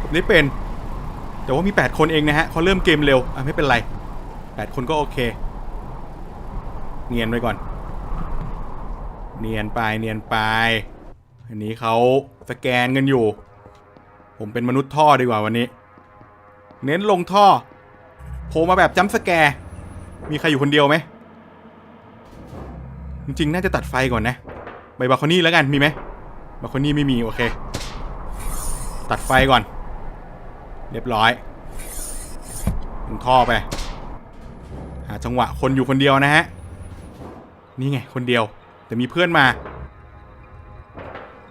ผมได้เป็น แต่ว่ามี 8 คนเองนะฮะเขาเริ่มเกมเร็วอะไม่เป็นไร 8 คนก็โอเค เนียนไปก่อน เนียนไปเนียนไป อันนี้เขาสแกนกันอยู่ ผมเป็นมนุษย์ท่อดีกว่าวันนี้ เน้นลงท่อโผล่มาแบบจัมสแกร์มีใครอยู่คนเดียวไหม จริงๆ น่าจะตัดไฟก่อนนะใบบาคอนี่แล้วกัน มีไหมบาคอนี่ไม่มี โอเค ตัดไฟก่อน เรียบร้อยลงท่อไป หาจังหวะคนอยู่คนเดียวนะฮะ นี่ไง คนเดียว แต่มีเพื่อนมา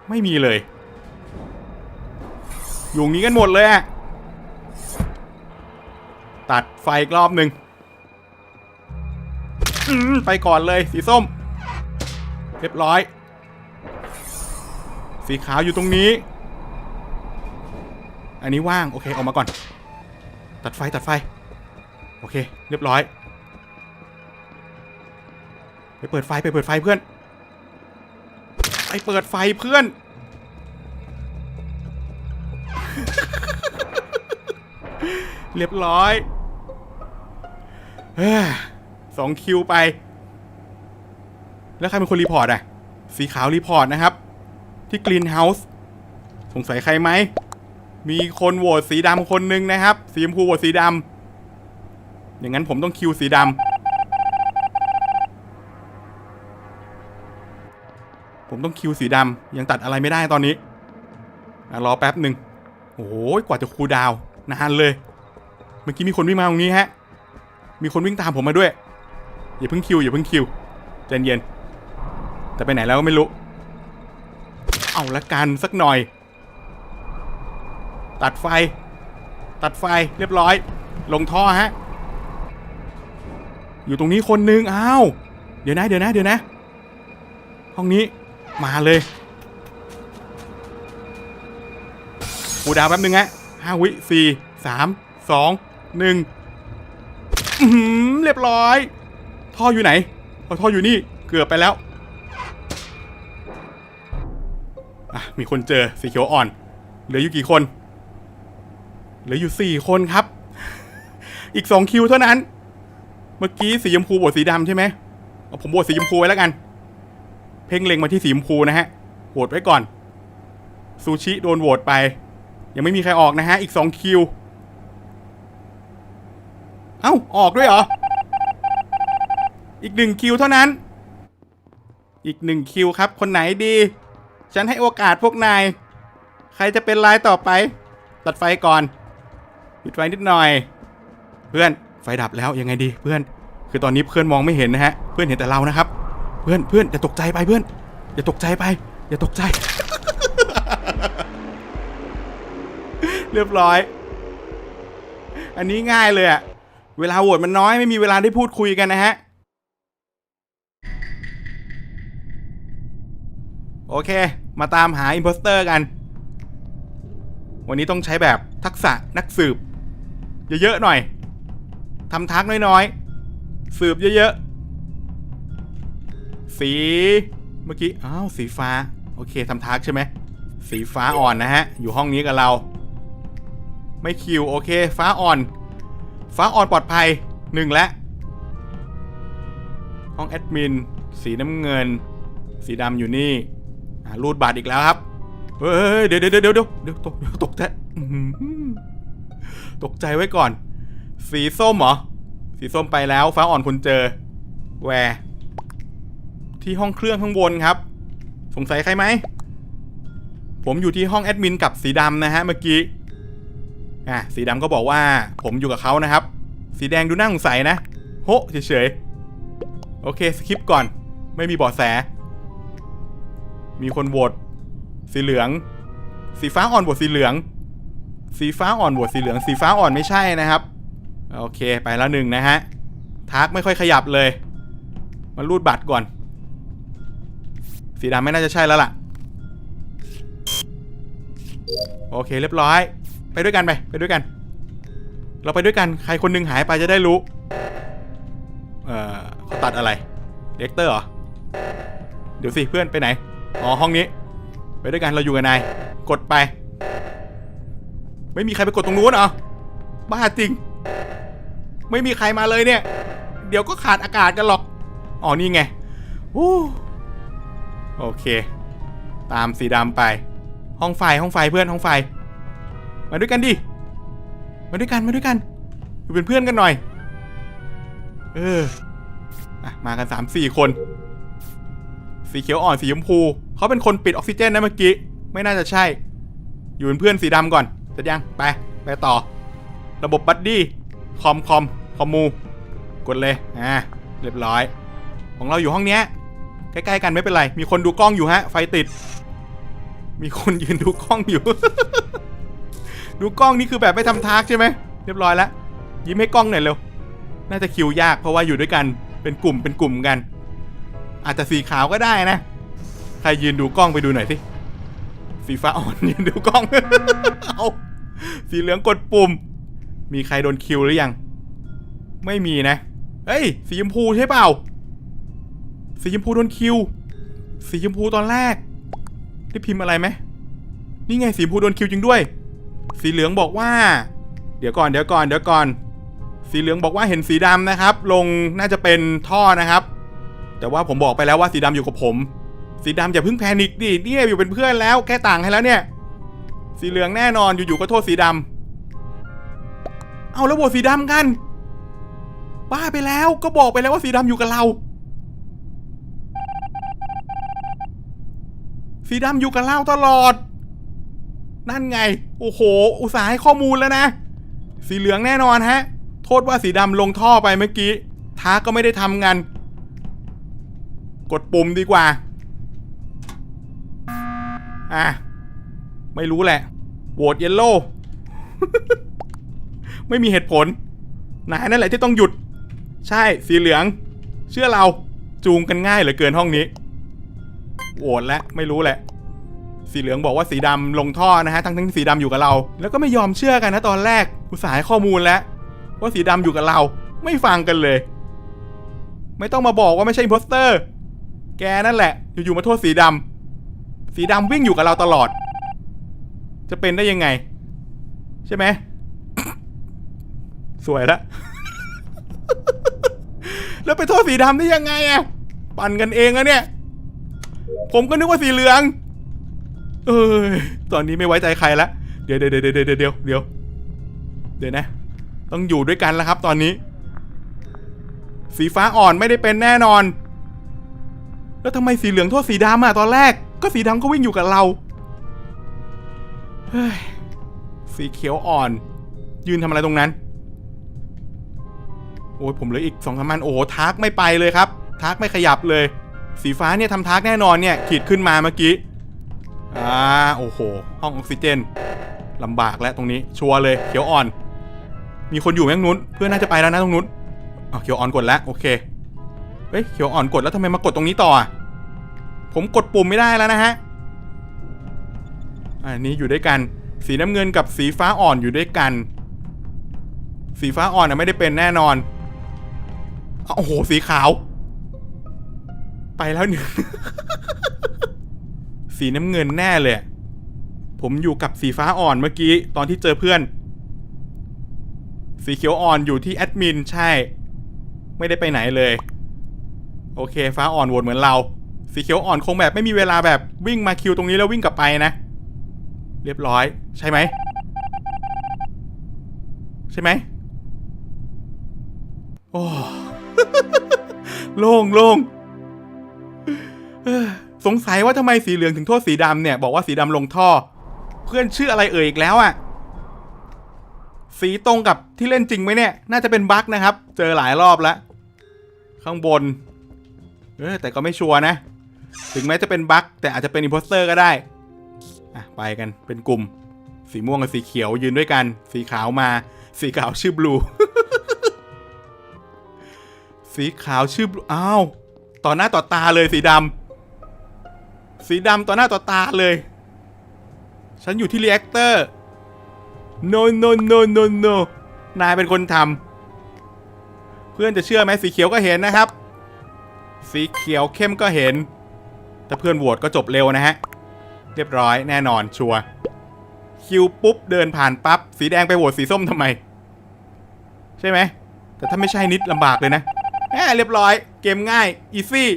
ไม่มีเลย อยู่นี้กันหมดเลยอะตัดไฟอีกรอบหนึ่งไปก่อนเลยสีส้ม เรียบร้อย สีขาวอยู่ตรงนี้ อันนี้ว่าง โอเค ออกมาก่อน ตัดไฟตัดไฟ โอเค เรียบร้อย ไปเปิดไฟไปเปิดไฟเพื่อน ไปเปิดไฟเพื่อน เรียบร้อยสองคิวไป แล้วใครเป็นคนรีพอร์ตอะสีขาวรีพอร์ตนะครับ ที่กรีนเฮาส์สงสัยใครไหม มีคนโหวตสีดำคนหนึ่งนะครับ สีชมพูโหวตสีดำอย่างนั้นผมต้องคิวสีดำผมต้องคิวสีดำยังตัดอะไรไม่ได้ตอนนี้อะรอแป๊บหนึ่งโอ้โหกว่าจะคูดาวน์นานเลย เมื่อกี้มีคนวิ่งมาตรงนี้ฮะ มีคนวิ่งตามผมมาด้วย อย่าเพิ่งคิวอย่าเพิ่งคิวใจเย็นแต่ไปไหนแล้วก็ไม่รู้ เอาละกันสักหน่อย ตัดไฟ ตัดไฟเรียบร้อย ลงท่อฮะ อยู่ตรงนี้คนนึงอ้าว เดี๋ยวนะ เดี๋ยวนะ เดี๋ยวนะ ห้องนี้มาเลยกูดาวแป๊บนึงฮะห้าวิสี่สามสองหนึ่งเรียบร้อย ท่ออยู่ไหนเอาท่ออยู่นี่เกือบไปแล้วอะมีคนเจอสีเขียวอ่อน เหลืออยู่กี่คน เหลืออยู่สี่คนครับ อีกสองคิวเท่านั้น เมื่อกี้สีชมพูบวชสีดำใช่ไหมเอาผมบวชสีชมพูไว้แล้วกัน เพ่งเล็งมาที่สีชมพูนะฮะโหวตไว้ก่อน ซูชิโดนโหวตไป ยังไม่มีใครออกนะฮะ อีกสองคิว เอ้า ออกด้วยเหรอ อีกหนึ่งคิวเท่านั้น อีกหนึ่งคิวครับ คนไหนดี ฉันให้โอกาสพวกนาย ใครจะเป็นรายต่อไป ตัดไฟก่อน ปิดไฟนิดหน่อย เพื่อนไฟดับแล้วยังไงดีเพื่อน คือตอนนี้เพื่อนมองไม่เห็นนะฮะ เพื่อนเห็นแต่เรานะครับ เพื่อนเพื่อนอย่าตกใจไปเพื่อนอย่าตกใจไปอย่าตกใจ เรียบร้อย อันนี้ง่ายเลยอะเวลาโหวตมันน้อยไม่มีเวลาได้พูดคุยกันนะฮะ โอเค มาตามหาอิ p โพสเตอร์กัน วันนี้ต้องใช้แบบทักษะนักสืบ เยอะๆหน่อยทำทักน้อยๆ สืบเยอะๆ สีเมื่อกี้ อ้าว สีฟ้า โอเคทำทักใช่ไหม สีฟ้าอ่อนนะฮะ อยู่ห้องนี้กับเรา ไม่คิว โอเค ฟ้าอ่อน ฟ้าอ่อนปลอดภัยหนึ่งแล้วห้องแอดมิน สีน้ำเงิน สีดำอยู่นี่รูดบัตรอีกแล้วครับ เฮ้ย เดี๋ยวเดี๋ยวเดี๋ยวเดี๋ยวเดี๋ยวตกตกใจอื้ ตกใจไว้ก่อน สีส้มเหรอ สีส้มไปแล้ว ฟ้าอ่อนคุณเจอ แวร์ที่ห้องเครื่องข้างบนครับ สงสัยใครไหม ผมอยู่ที่ห้องแอดมินกับสีดำนะฮะเมื่อกี้ อะ สีดำก็บอกว่า ผมอยู่กับเขานะครับ สีแดงดูน่าสงสัยนะ โหเฉยๆ โอเค สคิปก่อน ไม่มีเบาะแส มีคนโหวตสีเหลือง สีฟ้าอ่อนโหวตสีเหลือง สีฟ้าอ่อนโหวตสีเหลืองสีฟ้าอ่อนไม่ใช่นะครับ โอเคไปแล้วหนึ่งนะฮะทักไม่ค่อยขยับเลย มารูดบัตรก่อน สีดำไม่น่าจะใช่แล้วล่ะ โอเคเรียบร้อย ไปด้วยกันไป ไปด้วยกัน เราไปด้วยกันใครคนหนึงหายไปจะได้รู้ เอ่อเขาตัดอะไรเลกเตอร์เหรอ เดี๋ยวสิเพื่อนไปไหน อ๋อห้องนี้ ไปด้วยกันเราอยู่กับนาย กดไป ไม่มีใครไปกดตรงนู้นเหรอบ้าจริง ไม่มีใครมาเลยเนี่ย เดี๋ยวก็ขาดอากาศกันหรอกอ๋อนี่ไงโอ้โอเค ตามสีดำไป ห้องไฟห้องไฟเพื่อนห้องไฟ มาด้วยกันดิมาด้วยกันมาด้วยกันอยู่เป็นเพื่อนกันหน่อย เอออะมากันสามสี่คน สีเขียวอ่อนสีชมพูเขาเป็นคนปิดออกซิเจนนะเมื่อกี้ ไม่น่าจะใช่ อยู่เป็นเพื่อนสีดำก่อน จยัง ไป ไปต่อ ระบบบัดดี้ คอมคอม คอมมู กดเลย อ่า เรียบร้อย ของเราอยู่ห้องเนี้ย ใกล้ๆกันไม่เป็นไร มีคนดูกล้องอยู่ฮะ ไฟติด มีคนยืนดูกล้องอยู่ ดูกล้องนี่คือแบบไม่ทำทากใช่ไหม เรียบร้อยแล้ว ยิ้มให้กล้องหน่อยเร็ว น่าจะคิวยากเพราะว่าอยู่ด้วยกัน เป็นกลุ่ม เป็นกลุ่มกัน อาจจะสีขาวก็ได้นะ ใครยืนดูกล้องไปดูหน่อยสิ สีฟ้าอ่อนยืนดูกล้อง เอาสีเหลืองกดปุ่ม มีใครโดนคิวหรือยัง ไม่มีนะ เฮ้ย สีชมพูใช่เปล่า สีชมพูโดนคิว สีชมพูตอนแรก ได้พิมพ์อะไรไหม นี่ไงสีชมพูโดนคิวจริงด้วย สีเหลืองบอกว่า เดี๋ยวก่อน เดี๋ยวก่อน เดี๋ยวก่อน สีเหลืองบอกว่าเห็นสีดำนะครับ ลงน่าจะเป็นท่อนะครับ แต่ว่าผมบอกไปแล้วว่าสีดำอยู่กับผม สีดำอย่าเพิ่งแพนิคดิเนี่ยอยู่เป็นเพื่อนแล้วแก้ต่างให้แล้วเนี่ย สีเหลืองแน่นอนอยู่ๆก็โทษสีดำเอาแล้วโหวตสีดำกัน บ้าไปแล้วก็บอกไปแล้วว่าสีดำอยู่กับเรา สีดำอยู่กับเราตลอด นั่นไง โอ้โห อุตส่าห์ให้ข้อมูลแล้วนะ สีเหลืองแน่นอนฮะ โทษว่าสีดำลงท่อไปเมื่อกี้ท้าก็ไม่ได้ทำงานกดปุ่มดีกว่า อะ ไม่รู้แหละโหวตเยลโล่ไม่มีเหตุผลนายนั่นแหละที่ต้องหยุด ใช่สีเหลือง เชื่อเราจูงกันง่ายเหลือเกินห้องนี้โหวตแล้วไม่รู้แหละ สีเหลืองบอกว่าสีดำลงท่อนะฮะทั้งทั้งสีดำอยู่กับเรา แล้วก็ไม่ยอมเชื่อกันนะตอนแรกอุตส่าห์ให้ข้อมูลแล้วว่าสีดำอยู่กับเรา ไม่ฟังกันเลย ไม่ต้องมาบอกว่าไม่ใช่อิมโพสเตอร์ แกนั่นแหละ อยู่ๆมาโทษสีดำ สีดำวิ่งอยู่กับเราตลอด จะเป็นได้ยังไง ใช่ไหม สวยละแล้วไปโทษสีดำได้ยังไงอะปั่นกันเองอะเนี่ย ผมก็นึกว่าสีเหลือง เอ้ยตอนนี้ไม่ไว้ใจใครละเดี๋ยวเดี๋ยวเดี๋ยวเดี๋ยวเดี๋ยวเดี๋ยวนะ ต้องอยู่ด้วยกันแล้วครับ ตอนนี้ สีฟ้าอ่อนไม่ได้เป็นแน่นอน แล้วทำไมสีเหลืองโทษสีดำอะตอนแรก ก็สีดำก็วิ่งอยู่กับเราเฮ้ยสีเขียวอ่อน ยืนทำอะไรตรงนั้น โอ้ยผมเหลืออีกสองสามันโอ้ทากไม่ไปเลยครับทากไม่ขยับเลย สีฟ้าเนี่ยทำทากแน่นอนเนี่ยขีดขึ้นมาเมื่อกี้อ่าโอ้โห ห้องออกซิเจนลำบากแล้วตรงนี้ ชัวร์เลยเขียวอ่อน มีคนอยู่ไหมตรงนู้น เพื่อนน่าจะไปแล้วนะตรงนู้นอ๋อเขียวอ่อนกดแล้วโอเคเฮ้ยเขียวอ่อนกดแล้วทำไมมากดตรงนี้ต่ออะ ผมกดปุ่มไม่ได้แล้วนะฮะอันนี้อยู่ด้วยกัน สีน้ำเงินกับสีฟ้าอ่อนอยู่ด้วยกัน สีฟ้าอ่อนนะไม่ได้เป็นแน่นอนโอ้โหสีขาว ไปแล้วหนึ่งสีน้ำเงินแน่เลย ผมอยู่กับสีฟ้าอ่อนเมื่อกี้ตอนที่เจอเพื่อน สีเขียวอ่อนอยู่ที่แอดมินใช่ ไม่ได้ไปไหนเลย โอเค ฟ้าอ่อนโหวตเหมือนเรา สีเขียวอ่อนคงแบบไม่มีเวลาแบบวิ่งมาคิวตรงนี้แล้ววิ่งกลับไปนะ เรียบร้อย ใช่ไหม ใช่ไหมโอ้โล่งโล่งสงสัยว่าทำไมสีเหลืองถึงโทษสีดำเนี่ย บอกว่าสีดำลงท่อ เพื่อนชื่ออะไรเอ่ยอีกแล้วอะ่ะ สีตรงกับที่เล่นจริงไหมเนี่ย น่าจะเป็นบั๊กนะครับ เจอหลายรอบแล้ว ข้างบน เออแต่ก็ไม่ชัวร์นะ ถึงแม้จะเป็นบั๊กแต่อาจจะเป็นอิมโพสเตอร์ก็ได้อะไปกันเป็นกลุ่ม สีม่วงกับสีเขียวยืนด้วยกัน สีขาวมา สีขาวชื่อบลู สีขาวชื่อบลูอ้าวต่อหน้าต่อตาเลยสีดำสีดำต่อหน้าต่อตาเลย ฉันอยู่ที่รีแอคเตอร์ no no no no no นายเป็นคนทำเพื่อนจะเชื่อไหมสีเขียวก็เห็นนะครับ สีเขียวเข้มก็เห็น ถ้าเพื่อนโหวตก็จบเร็วนะฮะ เรียบร้อยแน่นอนชัวร์คิวปุ๊บเดินผ่านปั๊บสีแดงไปโหวตสีส้มทำไม ใช่ไหมแต่ถ้าไม่ใช่นิดลำบากเลยนะแหมเรียบร้อย เกมง่ายอีซี่